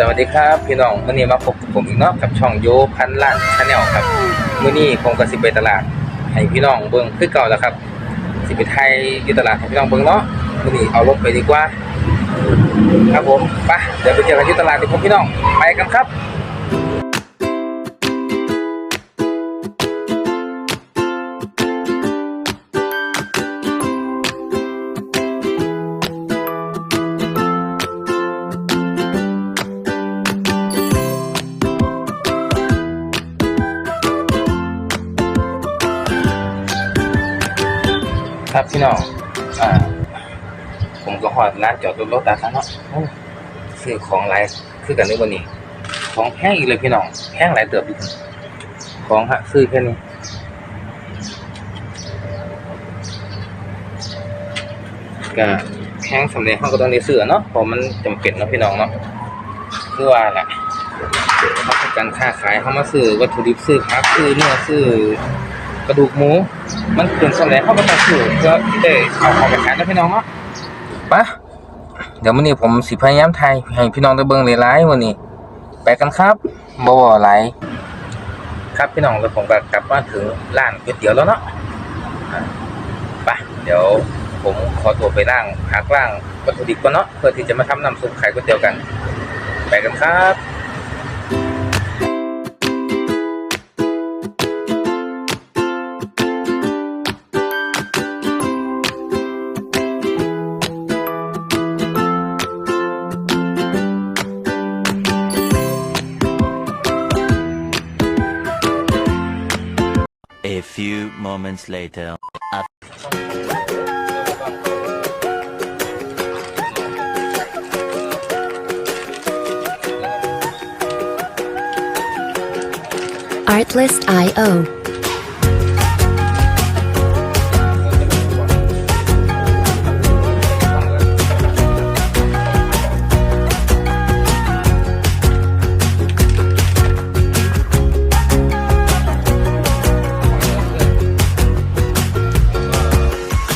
สวัสดีครับพี่น้องวันนี้มาพบกับผมอีกเนาะกับช่องโยพันล้านชาแนลครับมื้อนี้ผมก็สิไปตลาดให้พี่น้องเบิ่งคือเก่าแล้วครับ สิไปไทยอยู่ตลาดให้พี่น้องเบิ่งเนาะมื้อนี้เอารถไปดีกว่า ครับผมไปเดี๋ยวไปเจอกันที่ตลาดดีครับพี่น้องไปกันครับ ครับพี่น้อง อ่า ผมก็หอดร้านจอดรถรถตาคันเนาะซื้อของหลายคือกันในวันนี้ ของแพงอีกเลยพี่น้องแพงหลายเติบอีกของฮะซื้อแค่นี้ก็แพงสำเร็จเขาก็ต้องได้ซื้อเนาะเพราะมันจำเป็นเนาะพี่น้องเนาะคือว่าแหละเขาทำการค้าขายเขามาซื้อวัตถุดิบซื้อผักซื้อเนื้อซื้อ กระดูกหมู มันเกินสำเร็จเขาก็ต้องซื้อเพื่อที่ได้เอาของไปขายนะพี่น้องเนาะปะเดี๋ยวมื้อนี้ผมสิพยายามถ่ายให้พี่น้องได้เบิ่งหลายๆวันนี้ ไปกันครับบ่บ่หลครับพี่น้องแล้วผมก็กลับมาถึงร้านก๋วยเตี๋ยวแล้วเนาะอะเดี๋ยวผมขอตัวไปล้างพักล้างวัตถุดิบก่อนเนาะเพื่อที่จะมาทำน้ำซุปไข่ก๋วยเตี๋ยวกัน ไปกันครับ A few moments later. Artlist.io.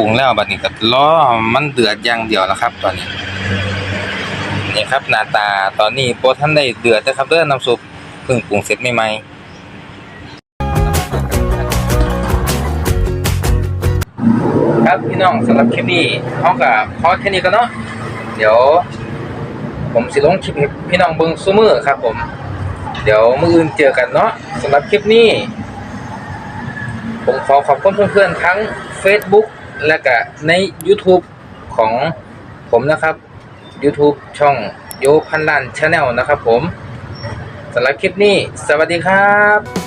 รุงแล้วบัดนี้ก็ล้อมันเดือดอย่างเดียวแล้วครับ ตอนนี้นี่ครับหน้าตาตอนนี้โปรท่านได้เดือดนะครับเด้อน้ำซุปเพิ่งปรุงเสร็จใหม่ๆครับพี่น้องสำหรับคลิปนี้เขากับพอแค่นี้ก็เนาะเดี๋ยว ผมสิลงคลิปให้พี่น้องเบิ่งซุมือครับ ผม เดี๋ยวมืออื่นเจอกันเนาะสำหรับคลิปนี้ผมขอขอบคุณเพื่อนๆทั้ง Facebook และก็ใน YouTube ของผมนะครับ YouTube ช่องโยพันลันชาแนลนะครับผมสำหรับคลิปนี้ สวัสดีครับ